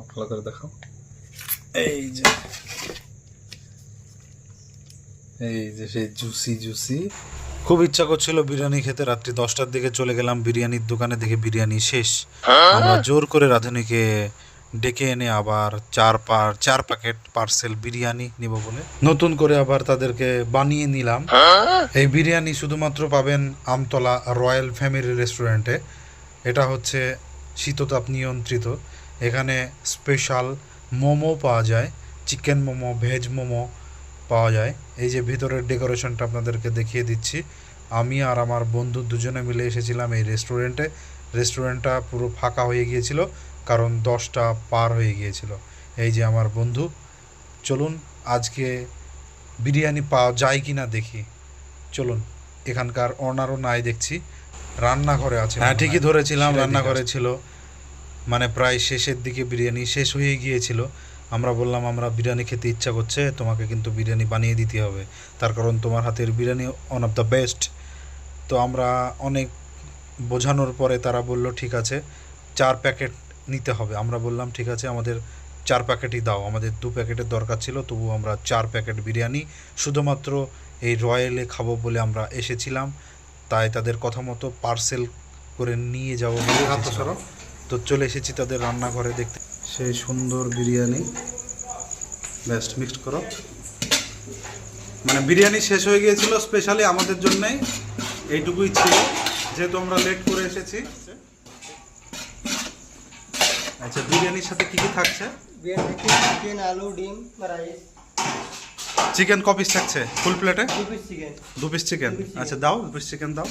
দেখাও ভালো করে দেখাও। এই যে। এই যে সেই জুসি জুসি। খুব ইচ্ছা করছিল বিরিয়ানি খেতে। রাত্রি দশটার দিকে চলে গেলাম বিরিয়ানির দোকানে দেখে বিরিয়ানি শেষ। আমরা জোর করে রাধুনিকে ডেকে এনে আবার চার পার চার প্যাকেট পার্সেল বিরিয়ানি নিব বলে। নতুন করে আবার তাদেরকে বানিয়ে নিলাম। এই বিরিয়ানি শুধুমাত্র পাবেন আমতলা রয়্যাল ফ্যামিলি রেস্টুরেন্টে। এটা হচ্ছে শীততাপ নিয়ন্ত্রিত। এখানে স্পেশাল মোমো পাওয়া যায় চিকেন মোমো ভেজ মোমো পাওয়া যায়। এই যে ভিতরের ডেকোরেশনটা আপনাদেরকে দেখিয়ে দিচ্ছি। আমি আর আমার বন্ধু দুজনে মিলে এসেছিলাম এই রেস্টুরেন্টে রেস্টুরেন্টটা পুরো ফাঁকা হয়ে গিয়েছিল কারণ দশটা পার হয়ে গিয়েছিল। এই যে আমার বন্ধু চলুন আজকে বিরিয়ানি পাওয়া যায় কি না দেখি। চলুন এখানকার অনারও নাই দেখছি। রান্নাঘরে আছে হ্যাঁ ঠিকই ধরেছিলাম রান্নাঘরে ছিল। মানে প্রায় শেষের দিকে বিরিয়ানি শেষ হয়ে গিয়েছিল। আমরা বললাম আমরা বিরিয়ানি খেতে ইচ্ছা করছে তোমাকে কিন্তু বিরিয়ানি বানিয়ে দিতে হবে। তার কারণ তোমার হাতের biryani one of the best তো আমরা অনেক বোঝানোর পরে তারা বলল ঠিক আছে চার প্যাকেট নিতে হবে। আমরা বললাম ঠিক আছে আমাদের চার প্যাকেটই দাও। আমাদের দু প্যাকেটের দরকার ছিল তবু আমরা চার প্যাকেট বিরিয়ানি শুধুমাত্র এই রয়্যালে খাব বলে আমরা এসেছিলাম। তাই তাদের কথা মতো পার্সেল করে নিয়ে যাব। তো চলে এসেছি তাদের রান্নাঘরে দেখতে। সেই সুন্দর বিরিয়ানি। বেস্ট মিক্সড করো। মানে বিরিয়ানি শেষ হয়ে গিয়েছিল স্পেশালি আমাদের জন্যই। এইটুকুই ছিল যেহেতু আমরা লেট করে এসেছি। আচ্ছা বিরিয়ানির সাথে কি কি থাকছে? চিকেন আলু ডিম রাইস চিকেন কপিস থাকছে ফুল প্লেটে দু পিস চিকেন। আচ্ছা দাও দু পিস চিকেন দাও।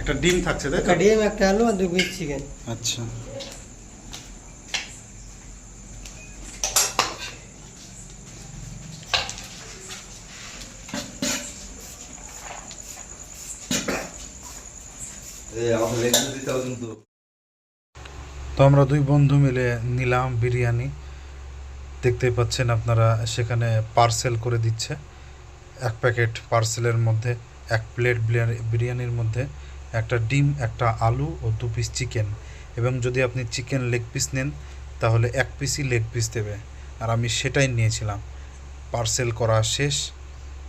একটা ডিম থাকছে তাই তো? একটা ডিম একটা আলু আর দু পিস চিকেন আচ্ছা। আমাকে লেখা দিতে হবে কিন্তু তো আমরা দুই বন্ধু মিলে নিলাম বিরিয়ানি। দেখতেই পাচ্ছেন আপনারা সেখানে পার্সেল করে দিচ্ছে। এক প্যাকেট পার্সেলের মধ্যে এক প্লেট বিরিয়ানির মধ্যে। একটা ডিম, একটা আলু ও দু পিস চিকেন এবং যদি আপনি চিকেন লেগ পিস নেন, তাহলে এক পিসই লেগ পিস দেবে। আর আমি সেটাই নিয়েছিলাম। পার্সেল করা শেষ।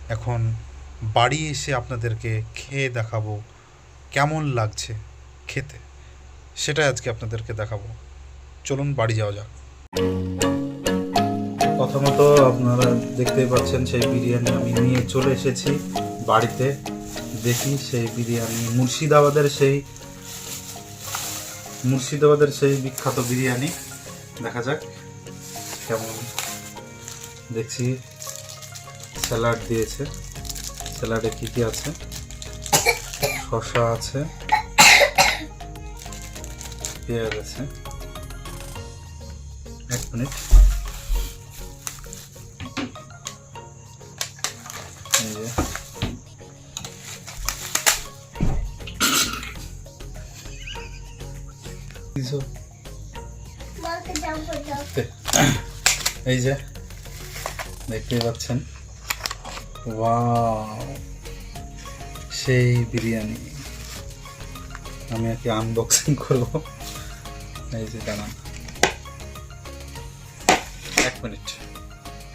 এখন বাড়ি এসে আপনাদেরকে খেয়ে দেখাবো কেমন লাগছে খেতে। সেটাই আজকে আপনাদেরকে দেখাবো। চলুন বাড়ি যাওয়া যাক। প্রথমত আপনারা দেখতেই পাচ্ছেন সেই বিরিয়ানি আমি নিয়ে চলে এসেছি বাড়িতে। দেখি সেই বিরিয়ানি। মুর্শিদাবাদের সেই মুর্শিদাবাদের সেই বিখ্যাত বিরিয়ানি। দেখা যাক কেমন। দেখছি স্যালাড দিয়েছে। স্যালাডে কী কী আছে? শসা আছে। পেঁয়াজ আছে। এক মিনিট। দিছো? এই যে দেখতেই পাচ্ছেন? সেই বিরিয়ানি। আমি একে আনবক্সিং করব? এই যে দাঁড়ান। এক মিনিট।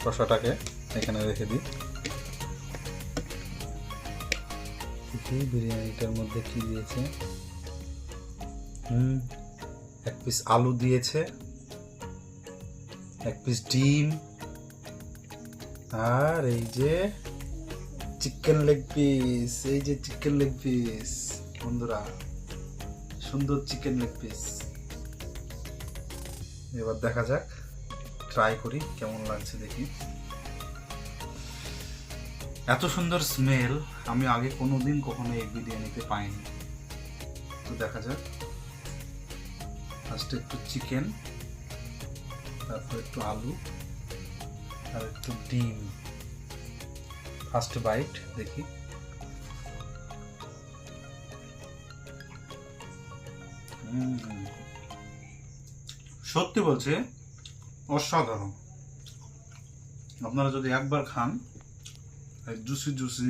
কষাটাকে এখানে রেখে দিই। বিরিয়ানিটার মধ্যে কি দিয়েছে? হুম। এক পিস আলু দিয়েছে, এক পিস ডিম, আর এই যে চিকেন লেগ পিস এই যে চিকেন লেগ পিস বন্ধুরা, সুন্দর চিকেন লেগ পিস এবার দেখা যাক ট্রাই করি কেমন লাগছে দেখি। এত সুন্দর স্মেল আমি আগে কোনোদিন কখনো এই বিরিয়ানিতে পাইনি তো দেখা যাক। ফার্স্টে একটু চিকেন তারপর একটু আলু, আর একটু ডিম। ফার্স্ট বাইট দেখি। সত্যি বলছে, অসাধারণ। আপনারা যদি একবার খান জুসি জুসি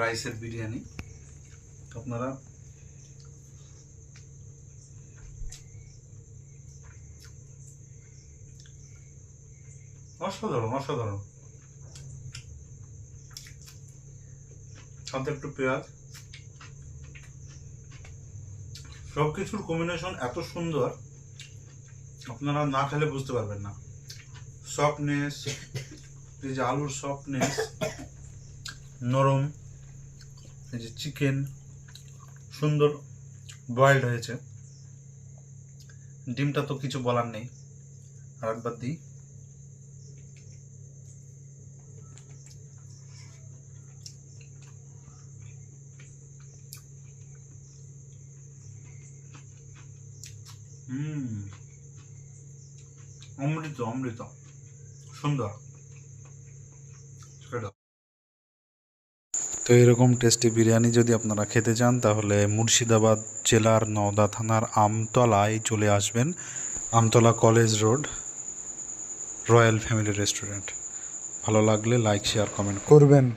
রাইসের বিরিয়ানি, আপনারা অসাধারণ অসাধারণ। সাথে একটু পেঁয়াজ। সব কিছুর কম্বিনেশন এত সুন্দর, আপনারা না খেলে বুঝতে পারবেন না। সফটনেস এই যে আলুর সফটনেস নরম, এই যে চিকেন সুন্দর বয়েলড হয়েছে। ডিমটা তো কিছু বলার নেই। আর একবার দিই। হুম। অমৃত অমৃত। সুন্দর। তো এরকম টেস্টি বিরিয়ানি যদি আপনারা খেতে চান, তাহলে মুর্শিদাবাদ জেলার নওদা থানার আমতলায় চলে আসবেন। Amtala college road, royal family restaurant. ভালো লাগলে লাইক, শেয়ার, কমেন্ট করবেন।